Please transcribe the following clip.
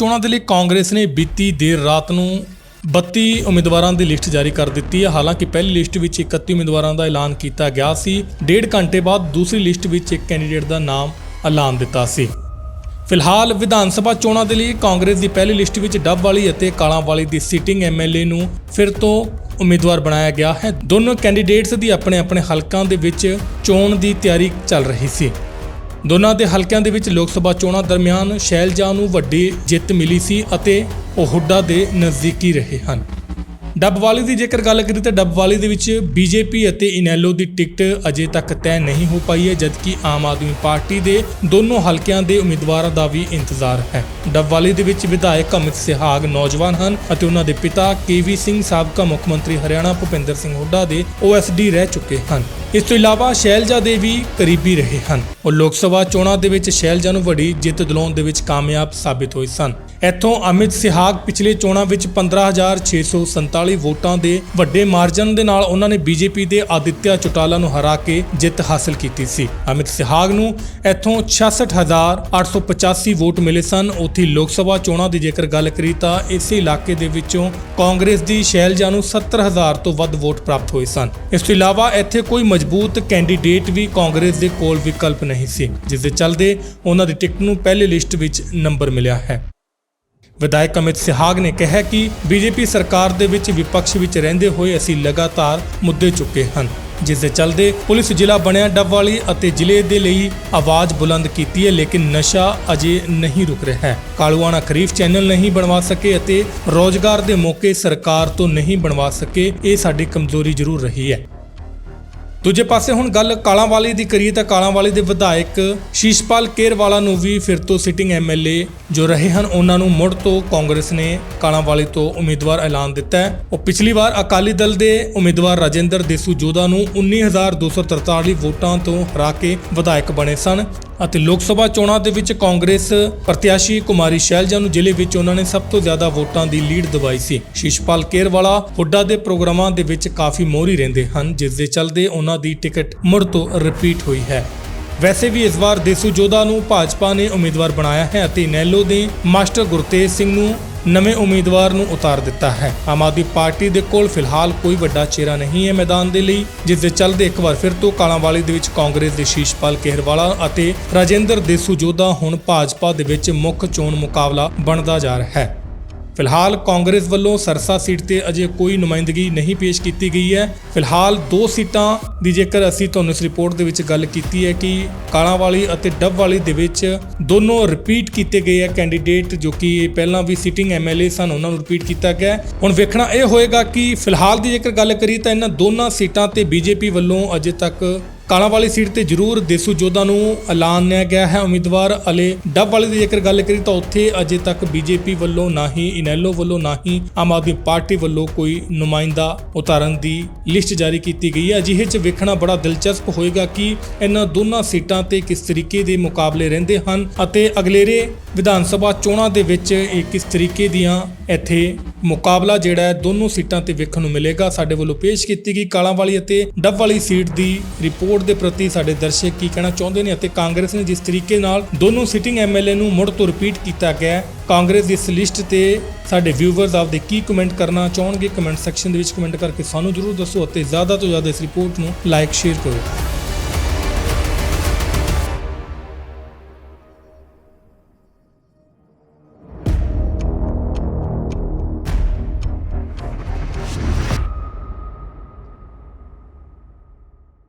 ਚੋਣਾਂ ਦੇ ਲਈ ਕਾਂਗਰਸ ਨੇ ਬੀਤੀ ਦੇਰ ਰਾਤ ਨੂੰ 32 ਉਮੀਦਵਾਰਾਂ ਦੀ ਲਿਸਟ ਜਾਰੀ ਕਰ ਦਿੱਤੀ ਹੈ। ਹਾਲਾਂਕਿ ਪਹਿਲੀ ਲਿਸਟ ਵਿੱਚ 31 ਉਮੀਦਵਾਰਾਂ ਦਾ ਐਲਾਨ ਕੀਤਾ ਗਿਆ ਸੀ। ਡੇਢ ਘੰਟੇ ਬਾਅਦ ਦੂਸਰੀ ਲਿਸਟ ਵਿੱਚ ਇੱਕ ਕੈਂਡੀਡੇਟ ਦਾ ਨਾਮ ਐਲਾਨ ਦਿੱਤਾ ਸੀ। ਫਿਲਹਾਲ ਵਿਧਾਨ ਸਭਾ ਚੋਣਾਂ ਦੇ ਲਈ ਕਾਂਗਰਸ ਦੀ ਪਹਿਲੀ ਲਿਸਟ ਵਿੱਚ ਡੱਬ ਵਾਲੀ ਅਤੇ ਕਾਲਾਂ ਵਾਲੀ ਦੀ ਸਿਟਿੰਗ ਐਮਐਲਏ ਨੂੰ ਫਿਰ ਤੋਂ ਉਮੀਦਵਾਰ ਬਣਾਇਆ ਗਿਆ ਹੈ। ਦੋਨੋਂ ਕੈਂਡੀਡੇਟਸ ਦੀ ਆਪਣੇ ਆਪਣੇ ਹਲਕਾਂ ਦੇ ਵਿੱਚ ਚੋਣ ਦੀ ਤਿਆਰੀ ਚੱਲ ਰਹੀ ਸੀ। ਦੋਨਾਂ ਦੇ ਹਲਕਿਆਂ ਦੇ ਵਿੱਚ ਲੋਕ ਸਭਾ ਚੋਣਾਂ ਦਰਮਿਆਨ ਸ਼ੈਲਜਾ ਨੂੰ ਵੱਡੀ ਜਿੱਤ ਮਿਲੀ ਸੀ ਅਤੇ ਉਹ ਹੁੱਡਾ ਦੇ ਨਜ਼ਦੀਕੀ ਰਹੇ ਹਨ। ਡੱਬਵਾਲੀ ਦੀ ਜੇਕਰ ਗੱਲ ਕਰੀਏ ਤਾਂ ਡੱਬਵਾਲੀ ਦੇ ਵਿੱਚ ਬੀਜੇਪੀ ਅਤੇ ਇਨੈਲੋ ਦੀ ਟਿਕਟ ਅਜੇ ਤੱਕ ਤੈਅ ਨਹੀਂ ਹੋ ਪਾਈ ਹੈ, ਜਦਕਿ ਆਮ ਆਦਮੀ ਪਾਰਟੀ ਦੇ ਦੋਨੋਂ ਹਲਕਿਆਂ ਦੇ ਉਮੀਦਵਾਰਾਂ ਦਾ ਵੀ ਇੰਤਜ਼ਾਰ ਹੈ। ਡੱਬਵਾਲੀ ਦੇ ਵਿੱਚ ਵਿਧਾਇਕ ਅਮਿਤ ਸਿਹਾਗ ਨੌਜਵਾਨ ਹਨ ਅਤੇ ਉਹਨਾਂ ਦੇ ਪਿਤਾ ਕੇਵੀ ਸਿੰਘ ਸਾਬਕਾ ਮੁੱਖ ਮੰਤਰੀ ਹਰਿਆਣਾ ਭੁਪਿੰਦਰ ਸਿੰਘ ਹੁੱਡਾ ਦੇ ਓਐਸਡੀ ਰਹਿ ਚੁੱਕੇ ਹਨ। ਇਸ ਤੋਂ ਇਲਾਵਾ ਸ਼ੈਲਜਾ ਦੇ ਵੀ ਕਰੀਬੀ ਰਹੇ ਹਨ। ਉਹ ਲੋਕ ਸਭਾ ਚੋਣਾਂ ਦੇ ਵਿੱਚ ਸ਼ੈਲਜਾ ਨੂੰ ਵੱਡੀ ਜਿੱਤ ਦਿਲਾਉਣ ਦੇ ਵਿੱਚ ਕਾਮਯਾਬ ਸਾਬਿਤ ਹੋਏ ਸਨ। ਇੱਥੋਂ ਅਮਿਤ ਸਿਹਾਗ ਪਿਛਲੇ ਚੋਣਾਂ ਵਿੱਚ 15647 ਵੋਟਾਂ ਦੇ ਵੱਡੇ ਮਾਰਜਨ ਦੇ ਨਾਲ ਉਹਨਾਂ ਨੇ ਬੀਜੇਪੀ ਦੇ ਆਦਿਤਿਆ ਚੋਟਾਲਾ ਨੂੰ ਹਰਾ ਕੇ ਜਿੱਤ ਹਾਸਲ ਕੀਤੀ ਸੀ। ਅਮਿਤ ਸਿਹਾਗ ਨੂੰ ਇੱਥੋਂ 66885 ਵੋਟ ਮਿਲੇ ਸਨ। ਉੱਥੇ ਲੋਕ ਸਭਾ ਚੋਣਾਂ ਦੀ ਜੇਕਰ ਗੱਲ ਕਰੀ ਤਾਂ ਇਸੇ ਇਲਾਕੇ ਦੇ ਵਿੱਚੋਂ ਕਾਂਗਰਸ ਦੀ ਸ਼ੈਲਜਾ ਨੂੰ 70000 ਤੋਂ ਵੱਧ ਵੋਟ ਪ੍ਰਾਪਤ ਹੋਏ ਸਨ। ਇਸ ਤੋਂ ਇਲਾਵਾ ਇੱਥੇ ਕੋਈ ਮਜ਼ਬੂਤ ਕੈਂਡੀਡੇਟ ਵੀ ਕਾਂਗਰਸ ਦੇ ਕੋਲ ਵਿਕਲਪ ਨਹੀਂ ਸੀ। ਜਿਸ ਦੇ ਚੱਲਦੇ ਉਹਨਾਂ ਦੀ ਟਿਕਟ ਨੂੰ ਪਹਿਲੇ ਲਿਸਟ ਵਿੱਚ ਨੰਬਰ ਮਿਲਿਆ ਹੈ। ਵਿਧਾਇਕ ਅਮਿਤ ਸਿਹਾਗ ਨੇ ਕਿਹਾ ਕਿ ਬੀਜੇਪੀ ਸਰਕਾਰ ਦੇ ਵਿੱਚ ਵਿਪਕਸ਼ ਵਿੱਚ ਰਹਿੰਦੇ ਹੋਏ ਅਸੀਂ ਲਗਾਤਾਰ ਮੁੱਦੇ ਚੁੱਕੇ ਹਨ ਜਿਸ ਦੇ ਚੱਲਦੇ ਪੁਲਿਸ ਜ਼ਿਲ੍ਹਾ ਬਣਿਆ ਡੱਬਵਾਲੀ ਅਤੇ ਜ਼ਿਲ੍ਹੇ ਦੇ ਲਈ ਆਵਾਜ਼ ਬੁਲੰਦ ਕੀਤੀ ਹੈ, ਲੇਕਿਨ ਨਸ਼ਾ ਅਜੇ ਨਹੀਂ ਰੁਕ ਰਿਹਾ ਹੈ। ਕਾਲੂਆਣਾ ਖਰੀਫ ਚੈਨਲ ਨਹੀਂ ਬਣਵਾ ਸਕੇ ਅਤੇ ਰੋਜ਼ਗਾਰ ਦੇ ਮੌਕੇ ਸਰਕਾਰ ਤੋਂ ਨਹੀਂ ਬਣਵਾ ਸਕੇ, ਇਹ ਸਾਡੀ ਕਮਜ਼ੋਰੀ ਜ਼ਰੂਰ ਰਹੀ ਹੈ। ਦੂਜੇ ਪਾਸੇ ਹੁਣ ਗੱਲ ਕਾਲਾਂਵਾਲੀ ਦੀ ਕਰੀਏ ਤਾਂ ਕਾਲਾਂਵਾਲੀ ਦੇ ਵਿਧਾਇਕ ਸ਼ੀਸ਼ਪਾਲ ਕੇਰਵਾਲਾ ਨੂੰ ਵੀ ਫਿਰ ਤੋਂ ਸਿਟਿੰਗ ਐਮਐਲਏ ਜੋ ਰਹੇ ਹਨ, ਉਹਨਾਂ ਨੂੰ ਮੁੜ ਤੋਂ ਕਾਂਗਰਸ ਨੇ ਕਾਲਾਂਵਾਲੀ ਤੋਂ ਉਮੀਦਵਾਰ ਐਲਾਨ ਦਿੱਤਾ ਹੈ। ਉਹ ਪਿਛਲੀ ਵਾਰ ਅਕਾਲੀ ਦਲ ਦੇ ਉਮੀਦਵਾਰ ਰਾਜਿੰਦਰ ਦੇਸੂ ਜੋਧਾ ਨੂੰ 19243 ਵੋਟਾਂ ਤੋਂ ਹਰਾ ਕੇ ਵਿਧਾਇਕ ਬਣੇ ਸਨ ਅਤੇ ਲੋਕ ਸਭਾ ਚੋਣਾਂ ਦੇ ਵਿੱਚ ਕਾਂਗਰਸ ਪ੍ਰਤਿਆਸ਼ੀ ਕੁਮਾਰੀ ਸ਼ੈਲਜਾ ਨੂੰ ਜ਼ਿਲ੍ਹੇ ਵਿੱਚ ਉਹਨਾਂ ਨੇ ਸਭ ਤੋਂ ਜ਼ਿਆਦਾ ਵੋਟਾਂ ਦੀ ਲੀਡ ਦਵਾਈ ਸੀ। ਸ਼ੀਸ਼ਪਾਲ ਕੇਰਵਾਲਾ, ਹੁੱਡਾ ਦੇ ਪ੍ਰੋਗਰਾਮਾਂ ਦੇ ਵਿੱਚ ਕਾਫੀ ਮੋਹਰੀ ਰਹਿੰਦੇ ਹਨ, ਜਿਸ ਦੇ ਚੱਲਦੇ ਉਹਨਾਂ ਦੀ ਟਿਕਟ ਮੁੜ ਤੋਂ ਰਿਪੀਟ ਹੋਈ ਹੈ। ਵੈਸੇ ਵੀ ਇਸ ਵਾਰ ਦੇਸੂ ਜੋਧਾ ਨੂੰ ਭਾਜਪਾ ਨੇ ਉਮੀਦਵਾਰ ਬਣਾਇਆ ਹੈ ਅਤੇ ਨੈਲੋ ਦੇ ਮਾਸਟਰ ਗੁਰਤੇਜ ਸਿੰਘ ਨੂੰ ਨਵੇਂ ਉਮੀਦਵਾਰ ਨੂੰ ਉਤਾਰ ਦਿੱਤਾ ਹੈ। ਆਮ ਆਦਮੀ ਪਾਰਟੀ ਦੇ ਕੋਲ ਫਿਲਹਾਲ ਕੋਈ ਵੱਡਾ ਚਿਹਰਾ ਨਹੀਂ ਹੈ ਮੈਦਾਨ ਦੇ ਲਈ, ਜਿਸ ਦੇ ਚੱਲਦੇ ਇੱਕ ਵਾਰ ਫਿਰ ਤੋਂ ਕਾਲਾਂਵਾਲੀ ਦੇ ਵਿੱਚ ਕਾਂਗਰਸ ਦੇ ਸ਼ੀਸ਼ਪਾਲ ਕੇਹਰਵਾਲਾ ਅਤੇ ਰਾਜੇਂਦਰ ਦੇਸੂ ਜੋਧਾ ਹੁਣ ਭਾਜਪਾ ਦੇ ਵਿੱਚ ਮੁੱਖ ਚੋਣ ਮੁਕਾਬਲਾ ਬਣਦਾ ਜਾ ਰਿਹਾ ਹੈ। ਫਿਲਹਾਲ ਕਾਂਗਰਸ ਵੱਲੋਂ ਸਰਸਾ ਸੀਟ ਤੇ ਅਜੇ ਕੋਈ ਨੁਮਾਇੰਦਗੀ ਨਹੀਂ ਪੇਸ਼ ਕੀਤੀ ਗਈ ਹੈ। ਫਿਲਹਾਲ ਦੋ ਸੀਟਾਂ ਦੀ ਜੇਕਰ ਅਸੀਂ ਤੁਹਾਨੂੰ ਇਸ ਰਿਪੋਰਟ ਦੇ ਵਿੱਚ ਗੱਲ ਕੀਤੀ ਹੈ ਕਿ ਕਾਲਾਂ ਵਾਲੀ ਅਤੇ ਡੱਬ ਵਾਲੀ ਦੇ ਵਿੱਚ ਦੋਨੋਂ ਰਿਪੀਟ ਕੀਤੇ ਗਏ ਹੈ ਕੈਂਡੀਡੇਟ ਜੋ ਕਿ ਪਹਿਲਾਂ ਵੀ ਸਿਟਿੰਗ ਐਮਐਲਏ ਸਨ, ਉਹਨਾਂ ਨੂੰ ਰਿਪੀਟ ਕੀਤਾ ਗਿਆ ਹੁਣ ਵੇਖਣਾ ਇਹ ਹੋਏਗਾ ਕਿ ਫਿਲਹਾਲ ਦੀ ਜੇਕਰ ਗੱਲ ਕਰੀ ਤਾਂ ਇਹਨਾਂ ਦੋਨਾਂ ਸੀਟਾਂ ਤੇ ਬੀਜੇਪੀ ਵੱਲੋਂ ਅਜੇ ਤੱਕ ਕਾਲਾਂ ਵਾਲੀ ਸੀਟ ਤੇ ਜ਼ਰੂਰ ਦੇਸੂ ਜੋਧਾ ਨੂੰ ਐਲਾਨਿਆ ਗਿਆ ਹੈ। ਉਮੀਦਵਾਰ ਅਲੇ ਡੱਬ ਵਾਲੀ ਦੀ ਜੇਕਰ ਗੱਲ ਕਰੀ ਤਾਂ ਉੱਥੇ ਅਜੇ ਤੱਕ ਬੀਜੇਪੀ ਵੱਲੋਂ ਨਾ ਹੀ ਇਨੈਲੋ ਵੱਲੋਂ ਨਾ ਹੀ ਆਮ ਆਦਮੀ ਪਾਰਟੀ ਵੱਲੋਂ ਕੋਈ ਨੁਮਾਇੰਦਾ ਉਤਾਰਨ ਦੀ ਲਿਸਟ ਜਾਰੀ ਕੀਤੀ ਗਈ ਹੈ। ਅਜਿਹੇ 'ਚ ਵੇਖਣਾ ਬੜਾ ਦਿਲਚਸਪ ਹੋਏਗਾ ਕਿ ਇਹਨਾਂ ਦੋਨਾਂ ਸੀਟਾਂ ਤੇ ਕਿਸ ਤਰੀਕੇ ਦੇ ਮੁਕਾਬਲੇ ਰਹਿੰਦੇ ਹਨ ਅਤੇ ਅਗਲੇਰੇ ਵਿਧਾਨ ਸਭਾ ਚੋਣਾਂ ਦੇ ਵਿੱਚ ਇਹ ਕਿਸ ਤਰੀਕੇ ਦੀਆਂ ਇੱਥੇ ਮੁਕਾਬਲਾ ਜਿਹੜਾ ਹੈ ਦੋਨੋਂ ਸੀਟਾਂ ਤੇ ਵੇਖਣ ਨੂੰ ਮਿਲੇਗਾ। ਸਾਡੇ ਵੱਲੋਂ ਪੇਸ਼ ਕੀਤੀ ਗਈ ਕਾਲਾਂ ਵਾਲੀ ਅਤੇ ਡੱਬ ਵਾਲੀ ਸੀਟ ਦੀ ਰਿਪੋਰਟ ਦੇ ਪ੍ਰਤੀ ਸਾਡੇ ਦਰਸ਼ਕ ਕੀ ਕਹਿਣਾ ਚਾਹੁੰਦੇ ਨੇ ਅਤੇ ਕਾਂਗਰਸ ਨੇ ਜਿਸ ਤਰੀਕੇ ਨਾਲ ਦੋਨੋਂ ਸਿਟਿੰਗ ਐਮਐਲਏ ਨੂੰ ਮੁੜ ਤੋਂ ਰਿਪੀਟ ਕੀਤਾ ਗਿਆ ਹੈ, ਕਾਂਗਰਸ ਦੀ ਇਸ ਲਿਸਟ ਤੇ ਸਾਡੇ ਵਿਊਵਰਸ ਆਪਦੇ ਕੀ ਕਮੈਂਟ ਕਰਨਾ ਚਾਹਣਗੇ? ਕਮੈਂਟ ਸੈਕਸ਼ਨ ਦੇ ਵਿੱਚ ਕਮੈਂਟ ਕਰਕੇ ਸਾਨੂੰ ਜਰੂਰ ਦੱਸੋ ਅਤੇ ਜ਼ਿਆਦਾ ਤੋਂ ਜ਼ਿਆਦਾ ਇਸ ਰਿਪੋਰਟ ਨੂੰ ਲਾਈਕ ਸ਼ੇਅਰ ਕਰੋ